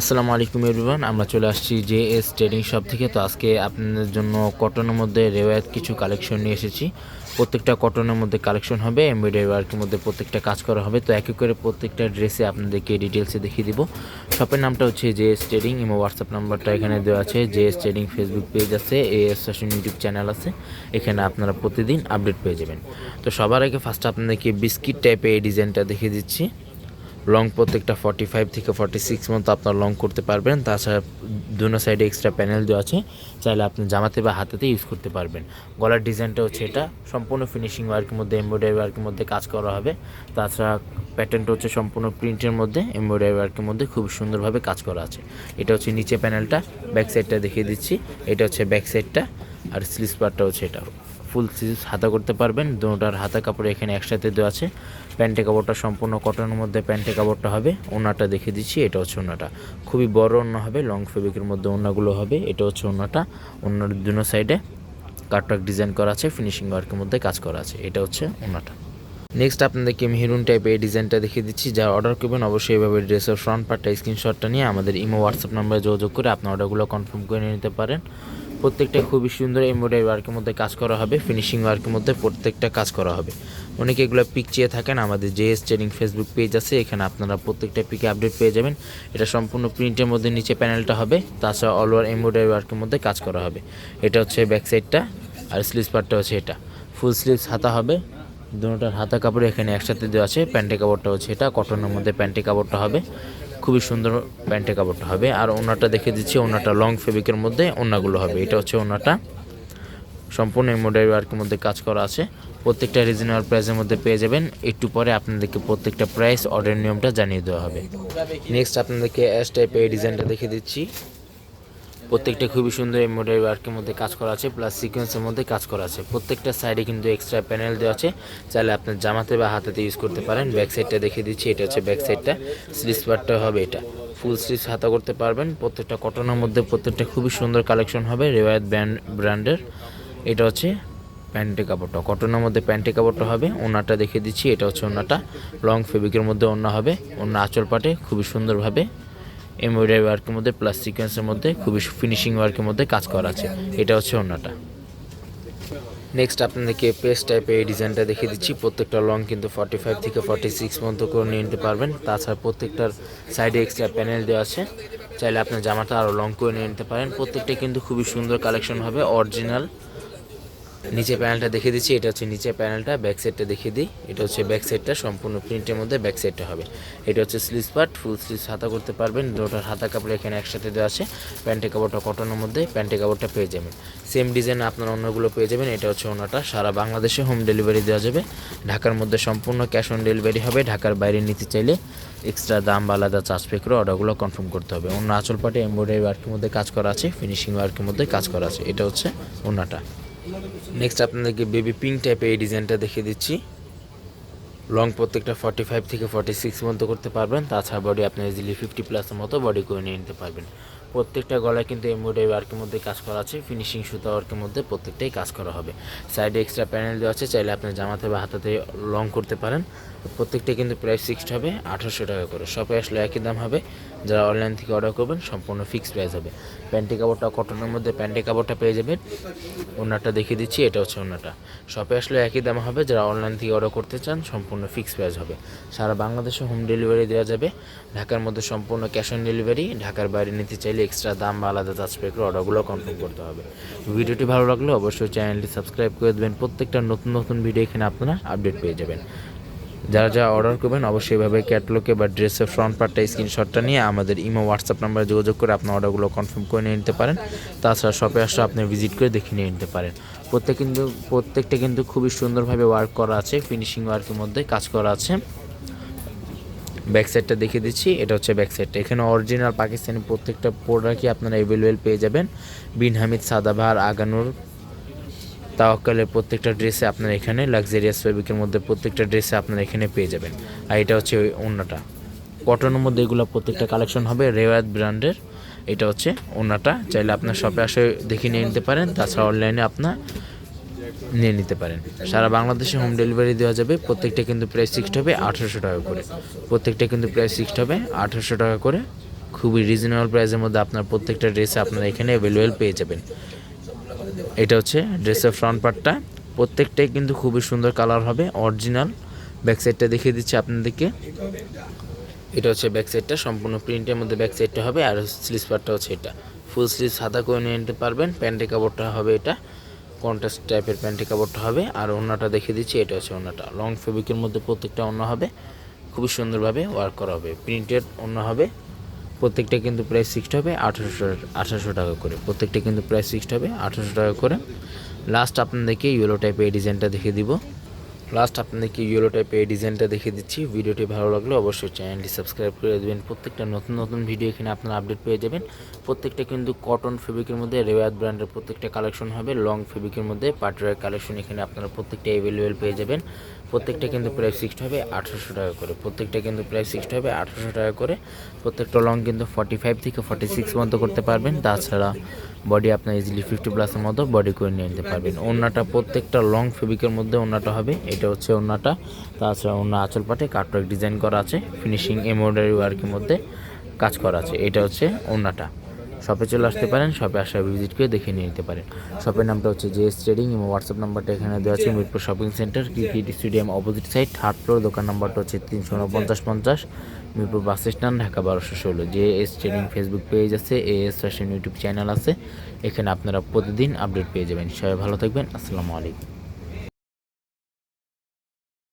আসসালামু আলাইকুম এভরিওয়ান, আমরা চলে আসছি জে এস ট্রেডিং শপ থেকে। তো আজকে আপনাদের জন্য কটনের মধ্যে রেওয়ায়ত কিছু কালেকশন নিয়ে এসেছি। প্রত্যেকটা কটনের মধ্যে কালেকশন হবে, এমব্রয়ডারি ওয়ার্কের মধ্যে প্রত্যেকটা কাজ করা হবে। তো এক করে প্রত্যেকটা ড্রেসে আপনাদেরকে ডিটেলসে দেখিয়ে দিব। শপের নামটা হচ্ছে জে এস ট্রেডিং এবং হোয়াটসঅ্যাপ নাম্বারটা এখানে দেওয়া আছে। J S trading Facebook page আছে A S fashion YouTube channel আছে। এখানে আপনারা প্রতিদিন আপডেট পেয়ে যাবেন। তো সবার আগে ফার্স্ট আপনাদেরকে বিস্কিট টাইপের এই ডিজাইনটা দেখিয়ে দিচ্ছি। লং প্রত্যেকটা ফর্টি ফাইভ থেকে ফর্টি সিক্স মতো আপনার লং করতে পারবেন। তাছাড়া দুনো সাইডে এক্সট্রা প্যানেল দেওয়া আছে। চাইলে আপনি জামাতে বা হাতেতে ইউজ করতে পারবেন। গলার ডিজাইনটা হচ্ছে এটা। সম্পূর্ণ ফিনিশিং ওয়ার্কের মধ্যে এমব্রয়ডারি ওয়ার্কের মধ্যে কাজ করা হবে। তাছাড়া প্যাটার্নটা হচ্ছে সম্পূর্ণ প্রিন্টের মধ্যে এমব্রয়ডারি ওয়ার্কের মধ্যে খুব সুন্দরভাবে কাজ করা আছে। এটা হচ্ছে নিচে প্যানেলটা ব্যাক সাইডটা দেখিয়ে দিচ্ছি। এটা হচ্ছে ব্যাক সাইডটা আর স্লিস পার্টটা হচ্ছে এটা ফুল সিজ হাতা করতে পারবেন। দুটার হাতা কাপড় এখানে একসাথে দেওয়া আছে। প্যান্টে কাপড়টা সম্পূর্ণ কটনের মধ্যে প্যান্টে কাপড়টা হবে। ওনাটা দেখে দিচ্ছি, এটা হচ্ছে ওনাটা খুবই বড় ওনা হবে, লং ফেব্রিকের মধ্যে ওনাগুলো হবে, এটা হচ্ছে ওনাটা ওনার দুনো সাইডে কাটটাক ডিজাইন করা আছে, ফিনিশিং ওয়ার্কের মধ্যে কাজ করা আছে, এটা হচ্ছে ওনাটা নেক্সট আপনাদেরকে মেহরুন টাইপের এই ডিজাইনটা দেখিয়ে দিচ্ছি। যা অর্ডার করবেন, অবশ্যই এভাবে ড্রেসের ফ্রন্ট পার্টটা, স্ক্রিনশটটা নিয়ে আমাদের ইমো, হোয়াটসঅ্যাপ নাম্বারে যোগাযোগ করে আপনার অর্ডারগুলো কনফার্ম করে নিতে পারেন। প্রত্যেকটা খুবই সুন্দর এমব্রয়ডারি ওয়ার্কের মধ্যে কাজ করা হবে ফিনিশিং ওয়ার্কের মধ্যে প্রত্যেকটা কাজ করা হবে। অনেকে এগুলো পিক চেয়ে থাকেন, আমাদের জেএস ট্রেনিং ফেসবুক পেজ আছে, এখানে আপনারা প্রত্যেকটা পিকে আপডেট পেয়ে যাবেন। এটা সম্পূর্ণ প্রিন্টের মধ্যে নিচে প্যানেলটা হবে, তাছাড়া অল ওভার এমব্রয়ডারি ওয়ার্কের মধ্যে কাজ করা হবে। এটা হচ্ছে ব্যাক সাইডটা আর স্লিভস পার্টটা হচ্ছে এটা। ফুল স্লিভস হাতা হবে দুটোটার হাতা কাপড় এখানে একসাথে দেওয়া আছে প্যান্টে কাপড়টা হচ্ছে এটা কটনের মধ্যে প্যান্টে কাপড়টা হবে। খুবই সুন্দর প্যান্টের কাপড়টা হবে। আর ওনাটা দেখে দিচ্ছি, ওনাটা লং ফেব্রিকের মধ্যে ওনাগুলো হবে। এটা হচ্ছে ওনাটা। সম্পূর্ণ এমব্রয়ডারি ওয়ার্কের মধ্যে কাজ করা আছে। প্রত্যেকটা রিজনেবল প্রাইসের মধ্যে পেয়ে যাবেন। একটু পরে আপনাদেরকে প্রত্যেকটা প্রাইস অর্ডার নিয়মটা জানিয়ে দেওয়া হবে। নেক্সট আপনাদেরকে এস টাইপের এই ডিজাইনটা দেখে দিচ্ছি। প্রত্যেকটা খুবই সুন্দর এমব্রয়ডারি ওয়ার্কের মধ্যে কাজ করা আছে প্লাস সিকোয়েন্সের মধ্যে কাজ করা আছে। প্রত্যেকটা সাইডে কিন্তু এক্সট্রা প্যানেল দেওয়া আছে। চাইলে আপনার জামাতে বা হাতাতে ইউজ করতে পারেন। ব্যাক সাইডটা দেখে দিচ্ছি, এটা হচ্ছে ব্যাক সাইডটা স্লিভস পার্টটা হবে এটা। ফুল স্লিভস হাতা করতে পারবেন। প্রত্যেকটা কটনের মধ্যে প্রত্যেকটা খুবই সুন্দর কালেকশন হবে রেওয়ায়ত ব্র্যান্ড ব্র্যান্ডের এটা হচ্ছে প্যান্টে কাপড়টা। কটনের মধ্যে প্যান্টে কাপড়টা হবে। ওনাটা দেখে দিচ্ছি, এটা হচ্ছে ওনাটা। লং ফেব্রিকের মধ্যে ওনা হবে। ওনা আঁচল পাটে খুবই সুন্দরভাবে এমব্রয়ডারি ওয়ার্কের মধ্যে, প্লাস সিকোয়েন্সের মধ্যে, খুবই ফিনিশিং ওয়ার্কের মধ্যে কাজ করা আছে। এটা হচ্ছে ওনাটা নেক্সট আপনাদেরকে পেস্ট টাইপের এই ডিজাইনটা দেখিয়ে দিচ্ছি। প্রত্যেকটা লং কিন্তু ফর্টি ফাইভ থেকে ফর্টি সিক্স পর্যন্ত করে নিয়ে নিতে পারবেন। তাছাড়া প্রত্যেকটার সাইডে এক্সট্রা প্যানেল দেওয়া আছে। চাইলে আপনার জামাটা আরও লং করে নিয়ে নিতে পারেন। প্রত্যেকটা কিন্তু খুবই সুন্দর কালেকশন হবে অরিজিনাল নিচে প্যানেলটা দেখিয়ে দিচ্ছি, এটা হচ্ছে নিচে প্যানেলটা ব্যাক সাইডটা দেখিয়ে দিই। এটা হচ্ছে ব্যাক সাইডটা সম্পূর্ণ প্রিন্টের মধ্যে ব্যাক সাইডটা হবে। এটা হচ্ছে স্লিভস পার্ট ফুল স্লিভস হাতা করতে পারবেন। দুটোর হাতা কাপড় এখানে একসাথে দেওয়া আছে। প্যান্টের কাপড়টা কটনের মধ্যে, প্যান্টের কাপড়টা পেয়ে যাবেন। সেম ডিজাইন আপনার অন্যগুলো পেয়ে যাবেন। এটা হচ্ছে ওনাটা। সারা বাংলাদেশে হোম ডেলিভারি দেওয়া যাবে। ঢাকার মধ্যে সম্পূর্ণ ক্যাশ অন ডেলিভারি হবে। ঢাকার বাইরে নিতে চাইলে এক্সট্রা দাম বা আলাদা চার্জ পে করে অর্ডারগুলো কনফার্ম করতে হবে। অন্য আঁচল পাটে এমব্রয়ডারি ওয়ার্কের মধ্যে কাজ করা আছে। ফিনিশিং ওয়ার্কের মধ্যে কাজ করা আছে। এটা হচ্ছে ওনাটা। নেক্সট আপনাদেরকে বেবি পিঙ্ক টাইপের এই ডিজাইনটা দেখে দিচ্ছি। লং প্রত্যেকটা ফর্টি ফাইভ থেকে ফর্টি সিক্স পর্যন্ত করতে পারবেন। তাছাড়া বডি আপনি ইজিলি ফিফটি প্লাসের মতো বডি করে নিয়ে নিতে পারবেন। প্রত্যেকটা গলায় কিন্তু এমব্রয়ডারি ওয়ার্কের মধ্যে কাজ করা আছে। ফিনিশিং সুতা ওয়ার্কের মধ্যে প্রত্যেকটাই কাজ করা হবে। সাইডে এক্সট্রা প্যানেল দেওয়া আছে, চাইলে আপনি জামাতে বা হাতাতে লং করতে পারেন। প্রত্যেকটা কিন্তু প্রাইস ফিক্সড হবে, আঠারোশো টাকা করে। শপে আসলে একই দাম হবে। যারা অনলাইন থেকে অর্ডার করবেন, সম্পূর্ণ ফিক্সড প্রাইস হবে। প্যান্টি কাপড়টা কটনের মধ্যে প্যান্টি কাপড়টা পেয়ে যাবেন। ওনারটা দেখিয়ে দিচ্ছি, এটা হচ্ছে ওনারটা। শপে আসলে একই দাম হবে। যারা অনলাইন থেকে অর্ডার করতে চান, সম্পূর্ণ ফিক্সড প্রাইস হবে। সারা বাংলাদেশে হোম ডেলিভারি দেওয়া যাবে। ঢাকার মধ্যে সম্পূর্ণ ক্যাশ অন ডেলিভারি ঢাকার বাইরে নিতে চাইলে এক্সট্রা দাম বা আলাদা চার্জ পে করে অর্ডারগুলো কনফার্ম করতে হবে। ভিডিওটি ভালো লাগলে অবশ্যই চ্যানেলটি সাবস্ক্রাইব করে দেবেন। প্রত্যেকটা নতুন নতুন ভিডিও এখানে আপনারা আপডেট পেয়ে যাবেন। যারা যা অর্ডার করবেন, অবশ্যই এভাবে ক্যাটলগে বা ড্রেসের ফ্রন্ট পার্টটা স্ক্রিনশটটা নিয়ে আমাদের ইমো হোয়াটসঅ্যাপ নাম্বারে যোগাযোগ করে আপনার অর্ডারগুলো কনফার্ম করে নিয়ে নিতে পারেন। তাছাড়া শপে আসলে আপনি ভিজিট করে দেখে নিয়ে নিতে পারেন। প্রত্যেক কিন্তু, প্রত্যেকটা কিন্তু খুবই সুন্দরভাবে ওয়ার্ক করা আছে। ফিনিশিং ওয়ার্কের মধ্যে কাজ করা আছে। ব্যাক সাইডটা দেখিয়ে দিচ্ছি। এটা হচ্ছে ব্যাক সাইডটা এখানে অরিজিনাল পাকিস্তানি প্রত্যেকটা প্রোডাক্টই আপনারা অ্যাভেলেবেল পেয়ে যাবেন। বিন হামিদ সাদাভার আগানুর, তাওয়াক্কালের প্রত্যেকটা ড্রেসে আপনারা এখানে লাক্সারিয়াস ফেব্রিকের মধ্যে প্রত্যেকটা ড্রেসে আপনারা এখানে পেয়ে যাবেন। আর এটা হচ্ছে ওই অন্যটা কটনের মধ্যে এগুলো প্রত্যেকটা কালেকশন হবে রেওয়াত ব্র্যান্ডের। এটা হচ্ছে ওনাটা চাইলে আপনার শপে আসে দেখে নিয়ে নিতে পারেন। তাছাড়া অনলাইনে আপনার নিয়ে নিতে পারেন। সারা বাংলাদেশে হোম ডেলিভারি দেওয়া যাবে। প্রত্যেকটা কিন্তু প্রাইস ফিক্সড হবে আঠারোশো টাকা করে। প্রত্যেকটা কিন্তু প্রাইস ফিক্সড হবে আঠারোশো টাকা করে। খুবই রিজনেবল প্রাইসের মধ্যে আপনার প্রত্যেকটা ড্রেস আপনারা এখানে অ্যাভেলেবেল পেয়ে যাবেন। এটা হচ্ছে ড্রেসের ফ্রন্ট পার্টটা প্রত্যেকটাই কিন্তু খুবই সুন্দর কালার হবে অরিজিনাল ব্যাক সাইডটা দেখিয়ে দিচ্ছি আপনাদেরকে। এটা হচ্ছে ব্যাক সাইডটা সম্পূর্ণ প্রিন্টের মধ্যে ব্যাক সাইডটা হবে। আর স্লিভ পার্টটা হচ্ছে এটা। ফুল স্লিভ সাদা করে নিয়ে নিতে পারবেন। প্যান্টের কাপড়টা হবে এটা। কন্ট্রাস্ট টাইপের প্যান্টি কাপড়টা হবে। আর ওনাটা দেখিয়ে দিচ্ছি, এটা হচ্ছে ওড়নাটা। লং ফেব্রিকের মধ্যে প্রত্যেকটা অন্য হবে। খুবই সুন্দরভাবে ওয়ার্ক করা হবে। প্রিন্টেড অন্য হবে। প্রত্যেকটা কিন্তু প্রাইস ফিক্সড হবে, আঠারোশো আঠারোশো টাকা করে। প্রত্যেকটা কিন্তু প্রাইস সিক্সড হবে, আঠারোশো টাকা করে। লাস্ট আপনাদেরকে ইয়েলো টাইপের এই ডিজাইনটা দেখে দিব। লাস্ট আপনাদেরকে ইয়েলো টাইপের এই ডিজাইনটা দেখিয়ে দিচ্ছি। ভিডিওটি ভালো লাগলে অবশ্যই চ্যানেলটি সাবস্ক্রাইব করে দেবেন প্রত্যেকটা নতুন নতুন ভিডিও এখানে আপনারা আপডেট পেয়ে যাবেন। প্রত্যেকটা কিন্তু কটন ফেব্রিকের মধ্যে রেওয়াত ব্র্যান্ডের প্রত্যেকটা কালেকশন হবে। লং ফেব্রিকের মধ্যে পাটরের কালেকশন এখানে আপনারা প্রত্যেকটা অ্যাভেলেবেল পেয়ে যাবেন। প্রত্যেকটা কিন্তু প্রাইস ফিক্সড হবে আঠারোশো টাকা করে। প্রত্যেকটা কিন্তু প্রাইস ফিক্সড হবে আঠারোশো টাকা করে। প্রত্যেকটা লং কিন্তু ফর্টি ফাইভ থেকে ফর্টি সিক্স পর্যন্ত করতে পারবেন। তাছাড়া বডি আপনার ইজিলি ফিফটি প্লাসের মতো বডি করে নিয়ে নিতে পারবেন। ওনাটা প্রত্যেকটা লং ফেব্রিকের মধ্যে ওনাটা হবে। এটা হচ্ছে ওনাটা তাছাড়া অন্য আঁচল পাটে কাটওয়ার্ক ডিজাইন করা আছে। ফিনিশিং এমব্রয়ডারি ওয়ার্কের মধ্যে কাজ করা আছে। এটা হচ্ছে ওড়নাটা। শপে চলে আসতে পারেন শপে আসা ভিজিট করে দেখে নিয়ে নিতে পারেন। শপের নামটা হচ্ছে জে এস ট্রেডিং এবং হোয়াটসঅ্যাপ নাম্বারটা এখানে দেওয়া আছে Mirpur shopping centre cricket stadium opposite side third floor দোকান নাম্বারটা হচ্ছে তিনশো উনপঞ্চাশ পঞ্চাশ মিরপুর বাস স্ট্যান্ড ঢাকা বারোশো ষোলো। J S trading Facebook page আছে A S fashion YouTube channel আছে এখানে আপনারা প্রতিদিন আপডেট পেয়ে যাবেন। সবাই ভালো থাকবেন আসসালামু আলাইকুম।